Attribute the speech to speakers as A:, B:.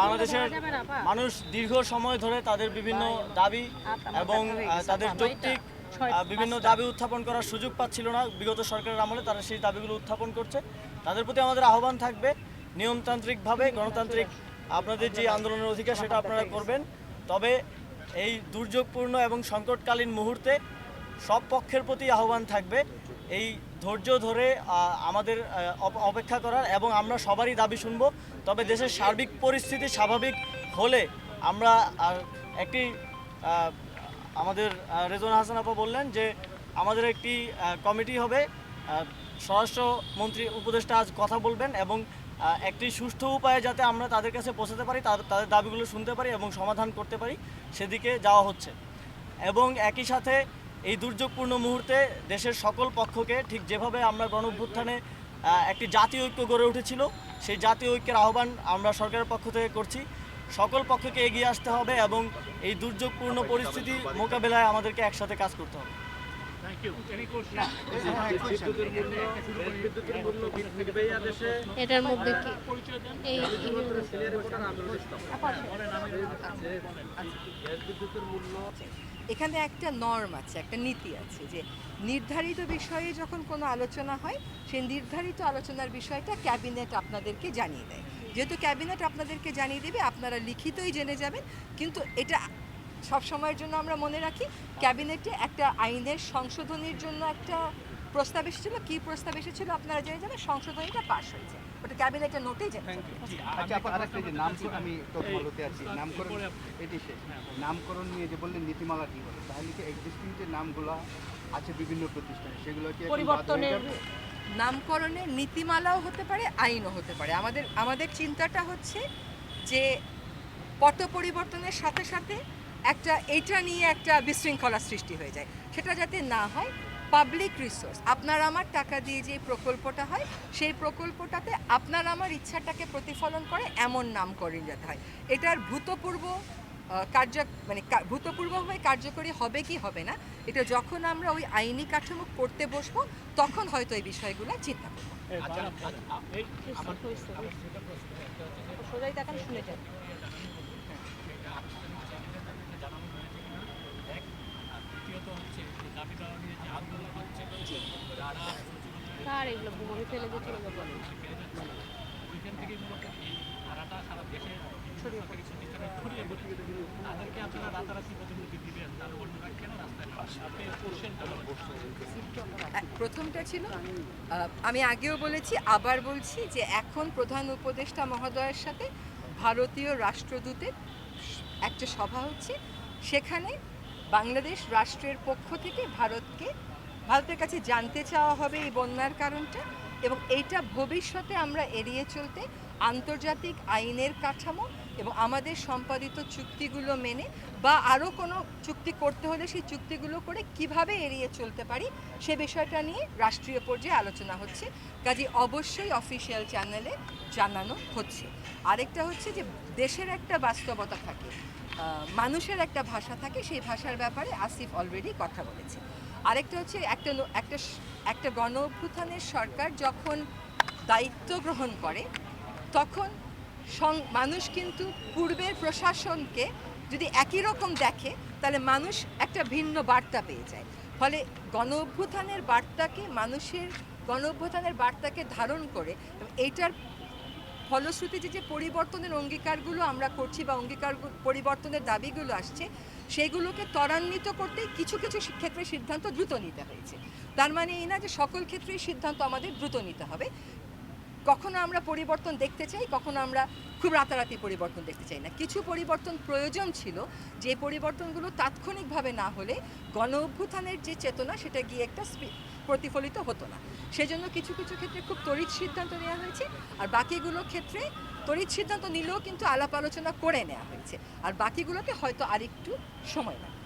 A: বাংলাদেশের। মানুষ দীর্ঘ সময় ধরে তাদের বিভিন্ন দাবি এবং তাদের যৌক্তিক বিভিন্ন দাবি উত্থাপন করার সুযোগ পাচ্ছিল না বিগত সরকারের আমলে তারা সেই দাবিগুলো উত্থাপন করছে। তাদের প্রতি আমাদের আহ্বান থাকবে নিয়মতান্ত্রিকভাবে গণতান্ত্রিক আপনাদের যে আন্দোলনের অধিকার সেটা আপনারা করবেন। তবে এই দুর্যোগপূর্ণ এবং সংকটকালীন মুহূর্তে সব পক্ষের প্রতি আহ্বান থাকবে। এই ধৈর্য ধরে আমাদের অপেক্ষা করার এবং আমরা সবারই দাবি শুনব। তবে দেশের সার্বিক পরিস্থিতি স্বাভাবিক হলে আমরা একটি আমাদের রেজওয়ান হাসান আপা বললেন যে, আমাদের একটি কমিটি হবে। স্বরাষ্ট্রমন্ত্রী উপদেষ্টা আজ কথা বলবেন এবং একটি সুষ্ঠু উপায়ে যাতে আমরা তাদের কাছে পৌঁছাতে পারি তাদের দাবিগুলো শুনতে পারি এবং সমাধান করতে পারি, সেদিকে যাওয়া হচ্ছে। এবং একই সাথে এই দুর্যোগপূর্ণ মুহূর্তে দেশের সকল পক্ষকে ঠিক যেভাবে আমরা গণ অভ্যুত্থানে একটি জাতীয় ঐক্য গড়ে উঠেছিল, সেই জাতীয় ঐক্যের আহ্বান আমরা সরকারের পক্ষ থেকে করছি। সকল পক্ষকে এগিয়ে আসতে হবে এবং এই দুর্যোগপূর্ণ পরিস্থিতি মোকাবেলায় আমাদেরকে একসাথে কাজ করতে হবে।
B: এটার মধ্যে কি? এই
C: এখানে একটা নর্ম আছে একটা নীতি আছে যে নির্ধারিত বিষয়ে যখন কোনো আলোচনা হয় সেই নির্ধারিত আলোচনার বিষয়টা ক্যাবিনেট আপনাদেরকে জানিয়ে দেয়। যেহেতু ক্যাবিনেট আপনাদেরকে জানিয়ে দেবে আপনারা লিখিতই জেনে যাবেন কিন্তু এটা সব সময়ের জন্য আমরা মনে রাখি ক্যাবিনেটে একটা আইনের সংশোধনীর জন্য একটা প্রস্তাব এসেছিল। কি প্রস্তাব এসেছিল আপনারা জেনে যাবেন? সংশোধনীটা পাশ হয়েছে। ওটা ক্যাবিনেটের নোটেই জেনে
D: আচ্ছা আপা, আরেকটা যে নাম আমি তো ভালোতে আছি। নামকরণ এটি শেষ। নামকরণ নিয়ে যে বললেন নীতিমালা কি হবে তাহলে কি এক্সিস্টিং যে নামগুলো আছে বিভিন্ন প্রতিষ্ঠানে সেগুলো কি হয়ে
B: পরিবর্তনের?
C: নামকরণের নীতিমালাও হতে পারে আইনও হতে পারে। আমাদের আমাদের চিন্তাটা হচ্ছে যে পট পরিবর্তনের সাথে সাথে একটা এটা নিয়ে একটা বিশৃঙ্খলা সৃষ্টি হয়ে যায় সেটা যাতে না হয় পাবলিক রিসোর্স আপনার আমার টাকা দিয়ে যে প্রকল্পটা হয় সেই প্রকল্পটাতে আপনার আমার ইচ্ছাটাকে প্রতিফলন করে এমন নাম নামকরণ যাতে হয় এটার ভূতপূর্ব কার্য মানে ভূতপূর্বভাবে কার্যকরী হবে কি হবে না এটা যখন আমরা ওই আইনি কাঠামো করতে বসবো তখন হয়তো এই বিষয়গুলো চিন্তা করব সোজাই দেখান শুনে যান
B: কার এগুলো ঘুমাবে ফেলে দিয়ে চলে যাব।
C: প্রথমটা ছিল আমি আগেও বলেছি, আবার বলছি যে এখন প্রধান উপদেষ্টা মহোদয়ের সাথে ভারতীয় রাষ্ট্রদূতের একটা সভা হচ্ছে। সেখানে বাংলাদেশ রাষ্ট্রের পক্ষ থেকে ভারতকে ভারতের কাছে জানতে চাওয়া হবে এই বন্যার কারণটা এবং এইটা ভবিষ্যতে আমরা এড়িয়ে চলতে আন্তর্জাতিক আইনের কাঠামো এবং আমাদের সম্পাদিত চুক্তিগুলো মেনে বা আরও কোনো চুক্তি করতে হলে সেই চুক্তিগুলো করে কীভাবে এড়িয়ে চলতে পারি সে বিষয়টা নিয়ে রাষ্ট্রীয় পর্যায়ে আলোচনা হচ্ছে। কাজে অবশ্যই অফিসিয়াল চ্যানেলে জানানো হচ্ছে। আরেকটা হচ্ছে যে দেশের একটা বাস্তবতা থাকে মানুষের একটা ভাষা থাকে, সেই ভাষার ব্যাপারে আসিফ অলরেডি কথা বলেছে। আরেকটা হচ্ছে একটা একটা একটা গণ সরকার যখন দায়িত্ব গ্রহণ করে, তখন মানুষ কিন্তু পূর্বের প্রশাসনকে যদি একই রকম দেখে, তাহলে মানুষ একটা ভিন্ন বার্তা পেয়ে যায়। ফলে গণ অভ্যুত্থানের বার্তাকে, মানুষের গণ অভ্যুত্থানের বার্তাকে ধারণ করে, এবং এইটার ফলশ্রুতিতে যে পরিবর্তনের অঙ্গীকারগুলো আমরা করছি বা অঙ্গীকার পরিবর্তনের দাবিগুলো আসছে, সেগুলোকে ত্বরান্বিত করতে কিছু কিছু ক্ষেত্রে সিদ্ধান্ত দ্রুত নিতে হয়েছে। তার মানে এই না যে সকল ক্ষেত্রেই সিদ্ধান্ত আমাদের দ্রুত নিতে হবে। কখনো আমরা পরিবর্তন দেখতে চাই, কখনো আমরা খুব রাতারাতি পরিবর্তন দেখতে চাই না। কিছু পরিবর্তন প্রয়োজন ছিল, যে পরিবর্তনগুলো তাৎক্ষণিকভাবে না হলে গণ অভ্যুত্থানের যে চেতনা, সেটা গিয়ে একটা প্রতিফলিত হতো না। সেজন্য কিছু কিছু ক্ষেত্রে খুব তড়িৎ সিদ্ধান্ত নেওয়া হয়েছে, আর বাকিগুলো ক্ষেত্রে তড়িৎ সিদ্ধান্ত নিলেও কিন্তু আলাপ আলোচনা করে নেওয়া হয়েছে। আর বাকিগুলোতে হয়তো আরেকটু সময় লাগবে।